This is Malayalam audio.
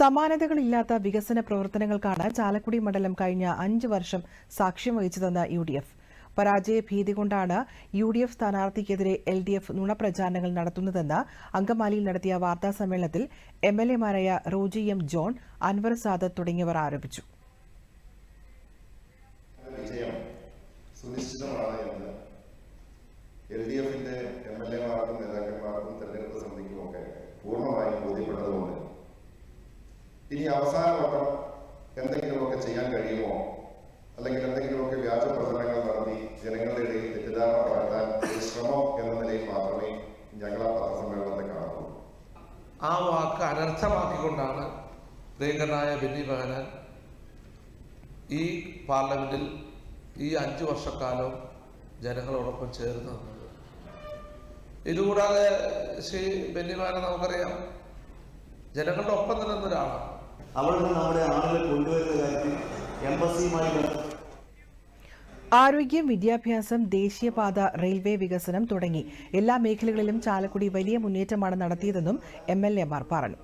സമാനതകളില്ലാത്ത വികസന പ്രവർത്തനങ്ങൾക്കാണ് ചാലക്കുടി മണ്ഡലം കഴിഞ്ഞ അഞ്ച് വർഷം സാക്ഷ്യം വഹിച്ചതെന്ന് യു ഡി എഫ്. പരാജയ ഭീതി കൊണ്ടാണ് യു ഡി എഫ് സ്ഥാനാർത്ഥിക്കെതിരെ എൽ ഡി എഫ് നുണപ്രചാരണങ്ങൾ നടത്തുന്നതെന്ന് അങ്കമാലിയിൽ നടത്തിയ വാർത്താ സമ്മേളനത്തിൽ എം എൽ എമാരായ റോജി എം ജോൺ അൻവർ സാദത്ത് തുടങ്ങിയവർ ആരോപിച്ചു. പൂർണമായും ഇനി അവസാന വട്ടം എന്തെങ്കിലുമൊക്കെ ചെയ്യാൻ കഴിയുമോ? അല്ലെങ്കിൽ എന്തെങ്കിലുമൊക്കെ വ്യാജ പ്രചരണങ്ങൾ നടത്തി ജനങ്ങളുടെ ഇടയിൽ തെറ്റിദ്ധാരണ പകർത്താൻ ഒരു ശ്രമം എന്ന നിലയിൽ മാത്രമേ ഞങ്ങൾ ആ പത്രസമ്മേളനത്തെ കാണുള്ളൂ ആ വാക്ക് അനർത്ഥമാക്കിക്കൊണ്ടാണ് പ്രിയങ്കരനായ ബെന്നി ബഹനാൻ ഈ പാർലമെന്റിൽ ഈ അഞ്ചു വർഷക്കാലം ജനങ്ങളോടൊപ്പം ചേർന്ന് നിന്നത്. ഇതുകൂടാതെ ശ്രീ ബെന്നി ബഹനാൻ നമുക്കറിയാം ജനങ്ങളുടെ ഒപ്പം നിന്നൊരാളാണ് നമ്മുടെ ആരോഗ്യം വിദ്യാഭ്യാസം ദേശീയപാത റെയിൽവേ വികസനം തുടങ്ങി എല്ലാ മേഖലകളിലും ചാലക്കുടി വലിയ മുന്നേറ്റമാണ് നടത്തിയതെന്നും എം എൽ എമാർ പറഞ്ഞു.